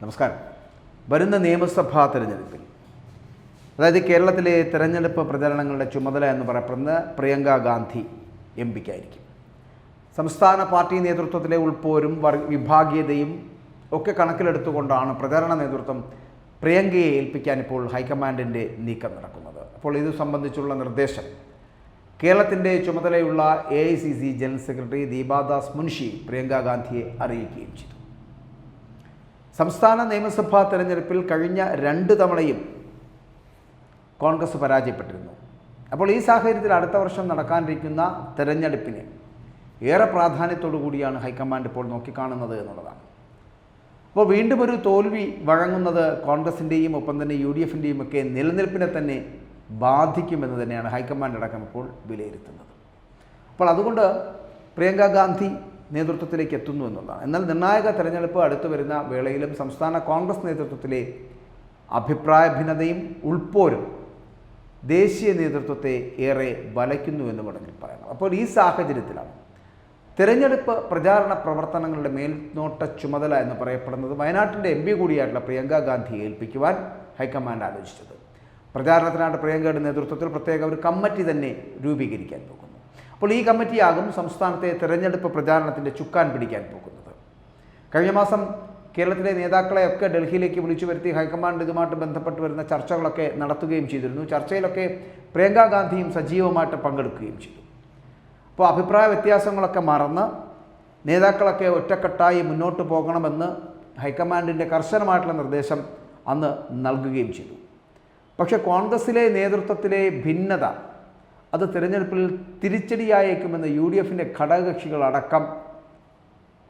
നമസ്കാരം. വരുന്ന നിയമസഭാ തെരഞ്ഞെടുപ്പിൽ അതായത് കേരളത്തിലെ തെരഞ്ഞെടുപ്പ് പ്രചരണങ്ങളുടെ ചുമതല എന്ന് പറയപ്പെടുന്നത് പ്രിയങ്ക ഗാന്ധി എം പിക്കായിരിക്കും. സംസ്ഥാന പാർട്ടി നേതൃത്വത്തിലെ ഉൾപ്പോരും വിഭാഗീയതയും ഒക്കെ കണക്കിലെടുത്തുകൊണ്ടാണ് പ്രചരണ നേതൃത്വം പ്രിയങ്കയെ ഏൽപ്പിക്കാൻ ഇപ്പോൾ ഹൈക്കമാൻഡിന്റെ നീക്കം നടക്കുന്നത്. അപ്പോൾ ഇത് സംബന്ധിച്ചുള്ള നിർദ്ദേശം. കേരളത്തിന്റെ ചുമതലയുള്ള A I C C general secretary Deepa Das Munshi Priyanka ഗാന്ധിയെ അറിയിക്കുകയും ചെയ്തു. സംസ്ഥാന നിയമസഭാ തെരഞ്ഞെടുപ്പിൽ കഴിഞ്ഞ രണ്ട് തവണയും കോൺഗ്രസ് പരാജയപ്പെട്ടിരുന്നു. അപ്പോൾ ഈ സാഹചര്യത്തിൽ അടുത്ത വർഷം നടക്കാനിരിക്കുന്ന തെരഞ്ഞെടുപ്പിന് ഏറെ പ്രാധാന്യത്തോടു കൂടിയാണ് ഹൈക്കമാൻഡ് ഇപ്പോൾ നോക്കിക്കാണുന്നത് എന്നുള്ളതാണ്. അപ്പോൾ വീണ്ടും ഒരു തോൽവി വഴങ്ങുന്നത് കോൺഗ്രസിന്റെയും ഒപ്പം തന്നെ യു ഡി എഫിന്റെയും ഒക്കെ നിലനിൽപ്പിനെ തന്നെ ബാധിക്കുമെന്ന് തന്നെയാണ് ഹൈക്കമാൻഡ് അടക്കം ഇപ്പോൾ വിലയിരുത്തുന്നത്. അപ്പോൾ അതുകൊണ്ട് പ്രിയങ്ക ഗാന്ധി നേതൃത്വത്തിലേക്ക് എത്തുന്നു എന്നുള്ളതാണ്. എന്നാൽ നിർണായക തെരഞ്ഞെടുപ്പ് അടുത്തു വരുന്ന വേളയിലും സംസ്ഥാന കോൺഗ്രസ് നേതൃത്വത്തിലെ അഭിപ്രായ ഭിന്നതയും ഉൾപ്പോരും ദേശീയ നേതൃത്വത്തെ ഏറെ വലയ്ക്കുന്നു എന്ന് വേണമെങ്കിൽ പറയണം അപ്പോൾ ഈ സാഹചര്യത്തിലാണ് തിരഞ്ഞെടുപ്പ് പ്രചാരണ പ്രവർത്തനങ്ങളുടെ മേൽനോട്ട ചുമതല എന്ന് പറയപ്പെടുന്നത് വയനാട്ടിന്റെ എം പി കൂടിയായിട്ടുള്ള പ്രിയങ്ക ഗാന്ധിയെ ഏൽപ്പിക്കുവാൻ ഹൈക്കമാൻഡ് ആലോചിച്ചത്. പ്രചാരണത്തിനായിട്ട് പ്രിയങ്കയുടെ നേതൃത്വത്തിൽ പ്രത്യേക ഒരു കമ്മിറ്റി തന്നെ രൂപീകരിക്കാൻ പോകുന്നു. അപ്പോൾ ഈ കമ്മിറ്റിയാകും സംസ്ഥാനത്തെ തെരഞ്ഞെടുപ്പ് പ്രചാരണത്തിന്റെ ചുക്കാൻ പിടിക്കാൻ പോകുന്നത്. കഴിഞ്ഞ മാസം കേരളത്തിലെ നേതാക്കളെ ഒക്കെ ഡൽഹിയിലേക്ക് വിളിച്ചു വരുത്തി ഹൈക്കമാൻഡ് ഇതുമായിട്ട് ബന്ധപ്പെട്ട് വരുന്ന ചർച്ചകളൊക്കെ നടത്തുകയും ചെയ്തിരുന്നു. ചർച്ചയിലൊക്കെ പ്രിയങ്ക ഗാന്ധിയും സജീവമായിട്ട് പങ്കെടുക്കുകയും ചെയ്തു. അപ്പോൾ അഭിപ്രായ വ്യത്യാസങ്ങളൊക്കെ മറന്ന് നേതാക്കളൊക്കെ ഒറ്റക്കെട്ടായി മുന്നോട്ട് പോകണമെന്ന് ഹൈക്കമാൻഡിന്റെ കർശനമായിട്ടുള്ള നിർദ്ദേശം അന്ന് നൽകുകയും ചെയ്തു. പക്ഷേ കോൺഗ്രസിലെ നേതൃത്വത്തിലെ ഭിന്നത അത് തിരഞ്ഞെടുപ്പിൽ തിരിച്ചടിയായേക്കുമെന്ന് യു ഡി എഫിന്റെ ഘടകകക്ഷികളടക്കം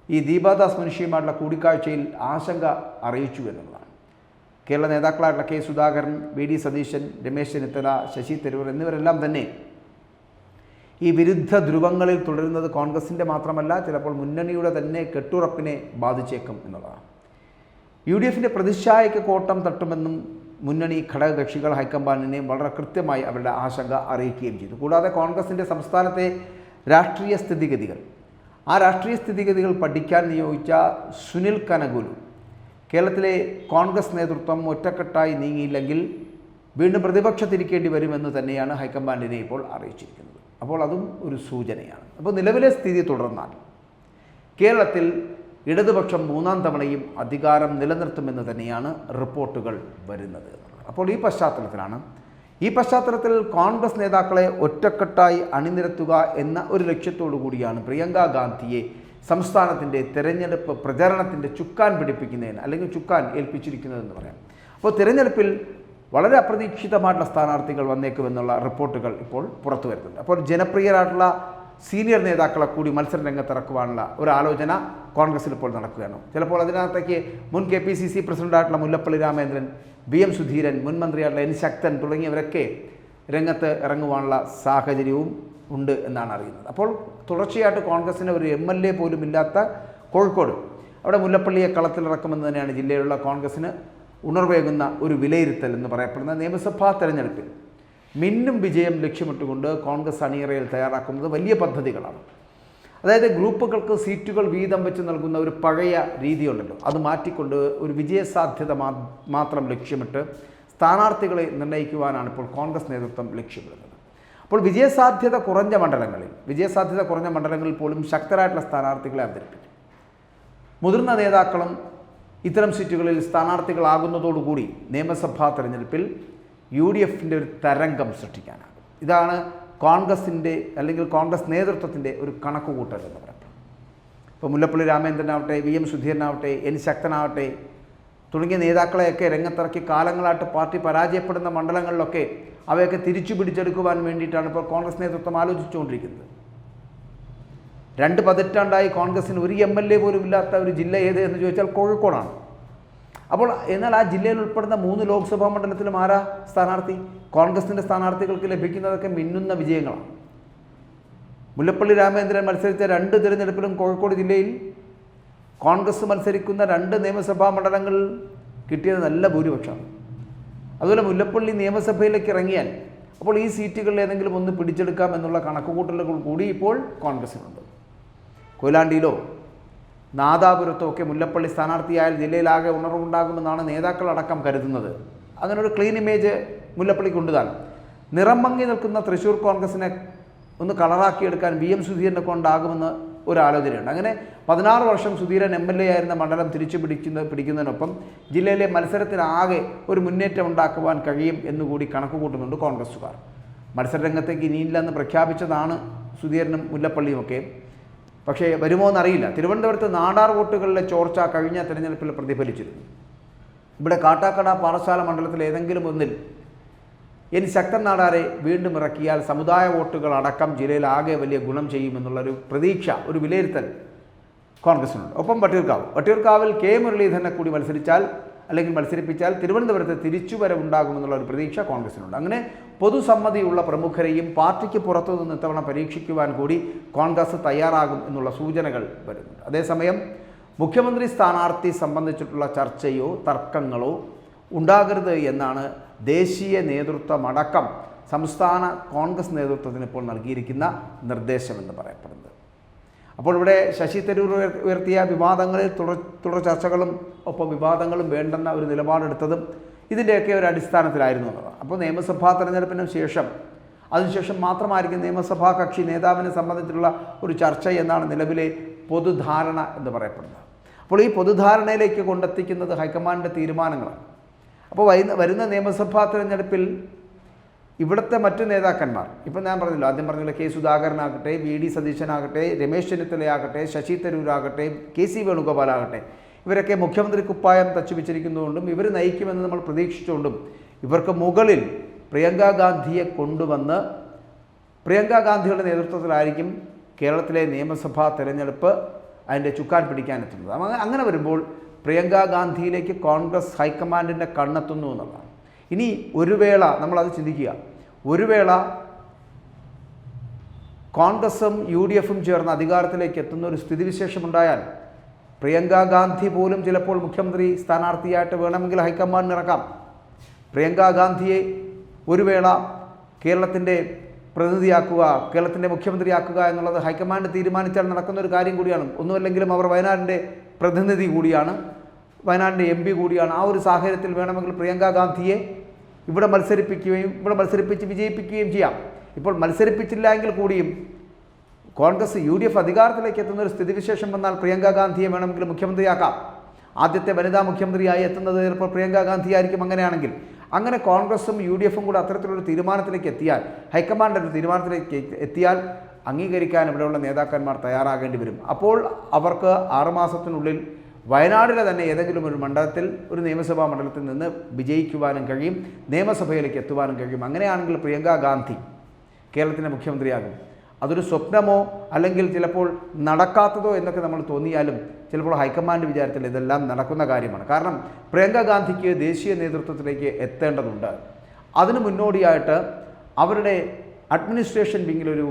ഈ ദീപാദാസ് മനുഷ്യയുമായിട്ടുള്ള കൂടിക്കാഴ്ചയിൽ ആശങ്ക അറിയിച്ചു എന്നുള്ളതാണ്. Kerala നേതാക്കളായിട്ടുള്ള K Sudhakaran V D Satheesan Ramesh Chennithala Shashi Tharoor എന്നിവരെല്ലാം തന്നെ ഈ വിരുദ്ധ ധ്രുവങ്ങളിൽ തുടരുന്നത് കോൺഗ്രസിന്റെ മാത്രമല്ല ചിലപ്പോൾ മുന്നണിയുടെ തന്നെ കെട്ടുറപ്പിനെ ബാധിച്ചേക്കും എന്നുള്ളതാണ്. യു ഡി എഫിന്റെ പ്രതിച്ഛായയ്ക്ക് കോട്ടം തട്ടുമെന്നും മുന്നണി ഘടകകക്ഷികൾ ഹൈക്കമാൻഡിനെ വളരെ കൃത്യമായി അവരുടെ ആശങ്ക അറിയിക്കുകയും ചെയ്തു. കൂടാതെ കോൺഗ്രസിന്റെ സംസ്ഥാനത്തെ രാഷ്ട്രീയ സ്ഥിതിഗതികൾ. ആ രാഷ്ട്രീയ സ്ഥിതിഗതികൾ പഠിക്കാൻ നിയോഗിച്ച സുനിൽ കനകുലു കേരളത്തിലെ കോൺഗ്രസ് നേതൃത്വം ഒറ്റക്കെട്ടായി നീങ്ങിയില്ലെങ്കിൽ വീണ്ടും പ്രതിപക്ഷത്തിരിക്കേണ്ടി വരുമെന്ന് തന്നെയാണ് ഹൈക്കമാൻഡിനെ ഇപ്പോൾ അറിയിച്ചിരിക്കുന്നത്. അപ്പോൾ അതും ഒരു സൂചനയാണ്. അപ്പോൾ നിലവിലെ സ്ഥിതി തുടർന്നാൽ കേരളത്തിൽ ഇടതുപക്ഷം മൂന്നാം തവണയും അധികാരം നിലനിർത്തുമെന്ന് തന്നെയാണ് റിപ്പോർട്ടുകൾ വരുന്നത്. അപ്പോൾ ഈ പശ്ചാത്തലത്തിലാണ്. ഈ പശ്ചാത്തലത്തിൽ കോൺഗ്രസ് നേതാക്കളെ ഒറ്റക്കെട്ടായി അണിനിരത്തുക എന്ന ഒരു ലക്ഷ്യത്തോടു കൂടിയാണ് പ്രിയങ്ക ഗാന്ധിയെ സംസ്ഥാനത്തിന്റെ തെരഞ്ഞെടുപ്പ് പ്രചരണത്തിന്റെ ചുക്കാൻ പിടിപ്പിക്കുന്നതിന് അല്ലെങ്കിൽ ചുക്കാൻ ഏൽപ്പിച്ചിരിക്കുന്നതെന്ന് പറയാം. അപ്പോൾ തിരഞ്ഞെടുപ്പിൽ വളരെ അപ്രതീക്ഷിതമായിട്ടുള്ള സ്ഥാനാർത്ഥികൾ വന്നേക്കുമെന്നുള്ള റിപ്പോർട്ടുകൾ ഇപ്പോൾ പുറത്തു വരുന്നുണ്ട്. അപ്പോൾ ജനപ്രിയരായിട്ടുള്ള സീനിയർ നേതാക്കളെ കൂടി മത്സര രംഗത്തിറക്കുവാനുള്ള ഒരു ആലോചന കോൺഗ്രസ്സിൽ ഇപ്പോൾ നടക്കുകയാണ്. ചിലപ്പോൾ അതിനകത്തേക്ക് മുൻ കെ പി സി സി പ്രസിഡന്റായിട്ടുള്ള മുല്ലപ്പള്ളി രാമേന്ദ്രൻ ബി എം സുധീരൻ മുൻ മന്ത്രിയായിട്ടുള്ള എൻ ശക്തൻ തുടങ്ങിയവരൊക്കെ രംഗത്ത് ഇറങ്ങുവാനുള്ള സാഹചര്യവും ഉണ്ട് എന്നാണ് അറിയുന്നത്. അപ്പോൾ തുടർച്ചയായിട്ട് കോൺഗ്രസിന് ഒരു എം എൽ എ പോലും ഇല്ലാത്ത കോഴിക്കോട് അവിടെ മുല്ലപ്പള്ളിയെ കളത്തിലിറക്കുമെന്ന് തന്നെയാണ് ജില്ലയിലുള്ള കോൺഗ്രസ്സിന് ഉണർവേകുന്ന ഒരു വിലയിരുത്തൽ എന്ന് പറയപ്പെടുന്ന നിയമസഭാ തെരഞ്ഞെടുപ്പിൽ മിന്നും വിജയം ലക്ഷ്യമിട്ടുകൊണ്ട് കോൺഗ്രസ് അണിയറയിൽ തയ്യാറാക്കുന്നത് വലിയ പദ്ധതികളാണ്. അതായത് ഗ്രൂപ്പുകൾക്ക് സീറ്റുകൾ വീതം വെച്ച് നൽകുന്ന ഒരു പഴയ രീതിയുണ്ടല്ലോ. അത് മാറ്റിക്കൊണ്ട് ഒരു വിജയസാധ്യത മാത്രം ലക്ഷ്യമിട്ട് സ്ഥാനാർത്ഥികളെ നിർണയിക്കുവാനാണ് ഇപ്പോൾ കോൺഗ്രസ് നേതൃത്വം ലക്ഷ്യമിടുന്നത്. അപ്പോൾ വിജയസാധ്യത കുറഞ്ഞ മണ്ഡലങ്ങളിൽ വിജയസാധ്യത കുറഞ്ഞ മണ്ഡലങ്ങളിൽ പോലും ശക്തരായിട്ടുള്ള സ്ഥാനാർത്ഥികളെ അവതരിപ്പിക്കും. മുതിർന്ന നേതാക്കളും ഇത്തരം സീറ്റുകളിൽ സ്ഥാനാർത്ഥികളാകുന്നതോടുകൂടി നിയമസഭാ തെരഞ്ഞെടുപ്പിൽ യു ഡി എഫിന്റെ ഒരു തരംഗം സൃഷ്ടിക്കാനാകും. ഇതാണ് കോൺഗ്രസിന്റെ അല്ലെങ്കിൽ കോൺഗ്രസ് നേതൃത്വത്തിന്റെ ഒരു കണക്കുകൂട്ടൽ എന്ന് പറയുന്നത്. ഇപ്പോൾ മുല്ലപ്പള്ളി രാമേന്ദ്രനാവട്ടെ വി എം സുധീരനാവട്ടെ എൻ ശക്തനാവട്ടെ തുടങ്ങിയ നേതാക്കളെയൊക്കെ രംഗത്തിറക്കി കാലങ്ങളായിട്ട് പാർട്ടി പരാജയപ്പെടുന്ന മണ്ഡലങ്ങളിലൊക്കെ അവയൊക്കെ തിരിച്ചു പിടിച്ചെടുക്കുവാൻ വേണ്ടിയിട്ടാണ് ഇപ്പോൾ കോൺഗ്രസ് നേതൃത്വം ആലോചിച്ചുകൊണ്ടിരിക്കുന്നത്. രണ്ട് പതിറ്റാണ്ടായി കോൺഗ്രസിന് ഒരു എം എൽ എ പോലും ഇല്ലാത്ത ഒരു ജില്ല ഏത് എന്ന് ചോദിച്ചാൽ കോഴിക്കോടാണ്. അപ്പോൾ എന്നാൽ ആ ജില്ലയിൽ ഉൾപ്പെടുന്ന മൂന്ന് ലോക്സഭാ മണ്ഡലത്തിലും ആരാ സ്ഥാനാർത്ഥി? കോൺഗ്രസിന്റെ സ്ഥാനാർത്ഥികൾക്ക് ലഭിക്കുന്നതൊക്കെ മിന്നുന്ന വിജയങ്ങളാണ് മുല്ലപ്പള്ളി രാമേന്ദ്രൻ മത്സരിച്ച രണ്ട് തിരഞ്ഞെടുപ്പിലും കോഴിക്കോട് ജില്ലയിൽ കോൺഗ്രസ് മത്സരിക്കുന്ന രണ്ട് നിയമസഭാ മണ്ഡലങ്ങൾ കിട്ടിയത് നല്ല ഭൂരിപക്ഷമാണ്. അതുപോലെ മുല്ലപ്പള്ളി നിയമസഭയിലേക്ക് ഇറങ്ങിയാൽ അപ്പോൾ ഈ സീറ്റുകളിൽ ഏതെങ്കിലും ഒന്ന് പിടിച്ചെടുക്കാം എന്നുള്ള കണക്കുകൂട്ടലുകൾ കൂടി ഇപ്പോൾ കോൺഗ്രസിനുണ്ട്. കൊയിലാണ്ടിയിലോ നാദാപുരത്തും ഒക്കെ മുല്ലപ്പള്ളി സ്ഥാനാർത്ഥിയായാൽ ജില്ലയിലാകെ ഉണർവുണ്ടാകുമെന്നാണ് നേതാക്കളടക്കം കരുതുന്നത്. അങ്ങനെ ഒരു ക്ലീൻ ഇമേജ് മുല്ലപ്പള്ളിക്ക് ഉണ്ട് താൻ നിറം മങ്ങി നിൽക്കുന്ന തൃശ്ശൂർ കോൺഗ്രസിനെ ഒന്ന് കളറാക്കിയെടുക്കാൻ വി എം സുധീരനെ കൊണ്ടാകുമെന്ന് ഒരു ആലോചനയുണ്ട്. അങ്ങനെ പതിനാറ് വർഷം സുധീരൻ എം എൽ എ ആയിരുന്ന മണ്ഡലം തിരിച്ചു പിടിക്കുന്ന പിടിക്കുന്നതിനൊപ്പം ജില്ലയിലെ മത്സരത്തിനാകെ ഒരു മുന്നേറ്റം ഉണ്ടാക്കുവാൻ കഴിയും എന്നുകൂടി കണക്ക് കൂട്ടുന്നുണ്ട് കോൺഗ്രസ്സുകാർ. മത്സരരംഗത്തേക്ക് ഇനിയില്ലെന്ന് പ്രഖ്യാപിച്ചതാണ് സുധീരനും മുല്ലപ്പള്ളിയുമൊക്കെ. പക്ഷേ വരുമോ എന്നറിയില്ല. തിരുവനന്തപുരത്ത് നാടാർ വോട്ടുകളിലെ ചോർച്ച കഴിഞ്ഞ തെരഞ്ഞെടുപ്പിൽ പ്രതിഫലിച്ചിരുന്നു. ഇവിടെ കാട്ടാക്കട പാറശാല മണ്ഡലത്തിൽ ഏതെങ്കിലും ഒന്നിൽ ഇനി ശക്തൻ നാടാരെ വീണ്ടും ഇറക്കിയാൽ സമുദായ വോട്ടുകൾ അടക്കം ജില്ലയിൽ ആകെ വലിയ ഗുണം ചെയ്യുമെന്നുള്ളൊരു പ്രതീക്ഷ ഒരു വിലയിരുത്തൽ കോൺഗ്രസിനുണ്ട്. ഒപ്പം വട്ടിയൂർക്കാവ്. വട്ടിയൂർക്കാവിൽ കെ മുരളീധരനെ കൂടി മത്സരിച്ചാൽ അല്ലെങ്കിൽ മത്സരിപ്പിച്ചാൽ തിരുവനന്തപുരത്ത് തിരിച്ചുവരവുണ്ടാകുമെന്നുള്ള ഒരു പ്രതീക്ഷ കോൺഗ്രസിനുണ്ട്. അങ്ങനെ പൊതുസമ്മതിയുള്ള പ്രമുഖരെയും പാർട്ടിക്ക് പുറത്തുനിന്ന് ഇത്തവണ പരീക്ഷിക്കുവാൻ കൂടി കോൺഗ്രസ് തയ്യാറാകും എന്നുള്ള സൂചനകൾ വരുന്നുണ്ട്. അതേസമയം മുഖ്യമന്ത്രി സ്ഥാനാർത്ഥി സംബന്ധിച്ചിട്ടുള്ള ചർച്ചയോ തർക്കങ്ങളോ ഉണ്ടാകരുത് എന്നാണ് ദേശീയ നേതൃത്വമടക്കം സംസ്ഥാന കോൺഗ്രസ് നേതൃത്വത്തിന് ഇപ്പോൾ നൽകിയിരിക്കുന്ന നിർദ്ദേശമെന്ന് പറയപ്പെടുന്നത് അപ്പോൾ ഇവിടെ ശശി തരൂർ ഉയർത്തിയ വിവാദങ്ങളിൽ തുടർ തുടർ ചർച്ചകളും ഒപ്പം വിവാദങ്ങളും വേണ്ടെന്ന ഒരു നിലപാടെടുത്തതും ഇതിന്റെയൊക്കെ ഒരു അടിസ്ഥാനത്തിലായിരുന്നു എന്നുള്ളതാണ്. അപ്പോൾ നിയമസഭാ തെരഞ്ഞെടുപ്പിന് ശേഷം അതിനുശേഷം മാത്രമായിരിക്കും നിയമസഭാ കക്ഷി നേതാവിനെ സംബന്ധിച്ചുള്ള ഒരു ചർച്ച എന്നാണ് നിലവിലെ പൊതുധാരണ എന്ന് പറയപ്പെടുന്നത്. അപ്പോൾ ഈ പൊതുധാരണയിലേക്ക് കൊണ്ടെത്തിക്കുന്നത് ഹൈക്കമാൻഡിന്റെ തീരുമാനങ്ങളാണ്. അപ്പോൾ വരുന്ന നിയമസഭാ തെരഞ്ഞെടുപ്പിൽ ഇവിടുത്തെ മറ്റു നേതാക്കന്മാർ ഇപ്പം ഞാൻ പറഞ്ഞല്ലോ ആദ്യം പറഞ്ഞല്ലോ കെ സുധാകരനാകട്ടെ വി ഡി സതീശനാകട്ടെ രമേശ് ചെന്നിത്തലയാകട്ടെ ശശി തരൂരാകട്ടെ കെ സി വേണുഗോപാലാകട്ടെ ഇവരൊക്കെ മുഖ്യമന്ത്രി കുപ്പായം തച്ചുവെച്ചിരിക്കുന്നതുകൊണ്ടും ഇവർ നയിക്കുമെന്ന് നമ്മൾ പ്രതീക്ഷിച്ചുകൊണ്ടും ഇവർക്ക് മുകളിൽ പ്രിയങ്ക ഗാന്ധിയെ കൊണ്ടുവന്ന് പ്രിയങ്ക ഗാന്ധിയുടെ നേതൃത്വത്തിലായിരിക്കും കേരളത്തിലെ നിയമസഭാ തെരഞ്ഞെടുപ്പ് അതിന്റെ ചുക്കാൻ പിടിക്കാനെത്തുന്നത്. അങ്ങ- അങ്ങനെ വരുമ്പോൾ പ്രിയങ്ക ഗാന്ധിയിലേക്ക് കോൺഗ്രസ് ഹൈക്കമാൻഡിന്റെ കണ്ണെത്തുന്നു എന്നുള്ളതാണ്. ഇനി ഒരു വേള നമ്മളത് ചിന്തിക്കുക. ഒരു വേള കോൺഗ്രസും യു ഡി എഫും ചേർന്ന് അധികാരത്തിലേക്ക് എത്തുന്ന ഒരു സ്ഥിതിവിശേഷമുണ്ടായാൽ പ്രിയങ്ക ഗാന്ധി പോലും ചിലപ്പോൾ മുഖ്യമന്ത്രി സ്ഥാനാർത്ഥിയായിട്ട് വേണമെങ്കിൽ ഹൈക്കമാൻഡിന് ഇറക്കാം. പ്രിയങ്ക ഗാന്ധിയെ ഒരു വേള കേരളത്തിന്റെ പ്രതിനിധിയാക്കുക കേരളത്തിന്റെ മുഖ്യമന്ത്രിയാക്കുക എന്നുള്ളത് ഹൈക്കമാൻഡ് തീരുമാനിച്ചാൽ നടക്കുന്ന ഒരു കാര്യം കൂടിയാണ്. ഒന്നുമല്ലെങ്കിലും അവർ വയനാടിന്റെ പ്രതിനിധി കൂടിയാണ് വയനാടിന്റെ എം കൂടിയാണ്. ആ ഒരു സാഹചര്യത്തിൽ വേണമെങ്കിൽ പ്രിയങ്ക ഗാന്ധിയെ ഇവിടെ മത്സരിപ്പിക്കുകയും ഇവിടെ മത്സരിപ്പിച്ച് വിജയിപ്പിക്കുകയും ചെയ്യാം. ഇപ്പോൾ മത്സരിപ്പിച്ചില്ല എങ്കിൽ കൂടിയും കോൺഗ്രസ് യു ഡി എഫ് അധികാരത്തിലേക്ക് എത്തുന്ന ഒരു സ്ഥിതിവിശേഷം വന്നാൽ പ്രിയങ്ക ഗാന്ധിയെ വേണമെങ്കിൽ മുഖ്യമന്ത്രിയാക്കാം. ആദ്യത്തെ വനിതാ മുഖ്യമന്ത്രിയായി എത്തുന്നത് ചിലപ്പോൾ പ്രിയങ്ക ഗാന്ധി ആയിരിക്കും അങ്ങനെയാണെങ്കിൽ. അങ്ങനെ കോൺഗ്രസും യു ഡി എഫും കൂടെ അത്തരത്തിലൊരു തീരുമാനത്തിലേക്ക് എത്തിയാൽ ഹൈക്കമാൻഡ് ഒരു തീരുമാനത്തിലേക്ക് എത്തിയാൽ അംഗീകരിക്കാൻ ഇവിടെയുള്ള നേതാക്കന്മാർ തയ്യാറാകേണ്ടി വരും. അപ്പോൾ അവർക്ക് ആറുമാസത്തിനുള്ളിൽ വയനാടിലെ തന്നെ ഏതെങ്കിലും ഒരു മണ്ഡലത്തിൽ ഒരു നിയമസഭാ മണ്ഡലത്തിൽ നിന്ന് വിജയിക്കുവാനും കഴിയും നിയമസഭയിലേക്ക് എത്തുവാനും കഴിയും. അങ്ങനെയാണെങ്കിൽ പ്രിയങ്ക ഗാന്ധി കേരളത്തിന്റെ മുഖ്യമന്ത്രിയാകും. അതൊരു സ്വപ്നമോ അല്ലെങ്കിൽ ചിലപ്പോൾ നടക്കാത്തതോ എന്നൊക്കെ നമ്മൾ തോന്നിയാലും ചിലപ്പോൾ ഹൈക്കമാൻഡ് വിചാരത്തിൽ ഇതെല്ലാം നടക്കുന്ന കാര്യമാണ്. കാരണം പ്രിയങ്ക ഗാന്ധിക്ക് ദേശീയ നേതൃത്വത്തിലേക്ക് എത്തേണ്ടതുണ്ട്. അതിനു മുന്നോടിയായിട്ട് അവരുടെ അഡ്മിനിസ്ട്രേഷൻ വിങ്ങിലൊരു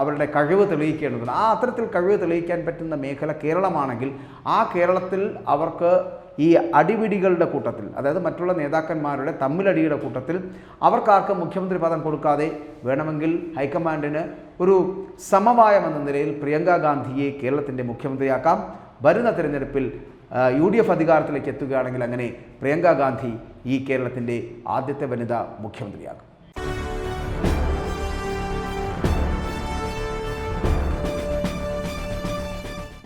അവരുടെ കഴിവ് തെളിയിക്കേണ്ടതുണ്ട്. ആ അത്തരത്തിൽ കഴിവ് തെളിയിക്കാൻ പറ്റുന്ന മേഖല കേരളമാണെങ്കിൽ ആ കേരളത്തിൽ അവർക്ക് ഈ അടിപിടികളുടെ കൂട്ടത്തിൽ അതായത് മറ്റുള്ള നേതാക്കന്മാരുടെ തമ്മിലടിയുടെ കൂട്ടത്തിൽ അവർക്കാർക്കും മുഖ്യമന്ത്രി പദം കൊടുക്കാതെ വേണമെങ്കിൽ ഹൈക്കമാൻഡിന് ഒരു സമവായം എന്ന നിലയിൽ പ്രിയങ്ക ഗാന്ധിയെ കേരളത്തിന്റെ മുഖ്യമന്ത്രിയാക്കാം. വരുന്ന തിരഞ്ഞെടുപ്പിൽ യു ഡി എഫ് അധികാരത്തിലേക്ക് എത്തുകയാണെങ്കിൽ അങ്ങനെ പ്രിയങ്ക ഗാന്ധി ഈ കേരളത്തിന്റെ ആദ്യത്തെ വനിതാ മുഖ്യമന്ത്രിയാകും.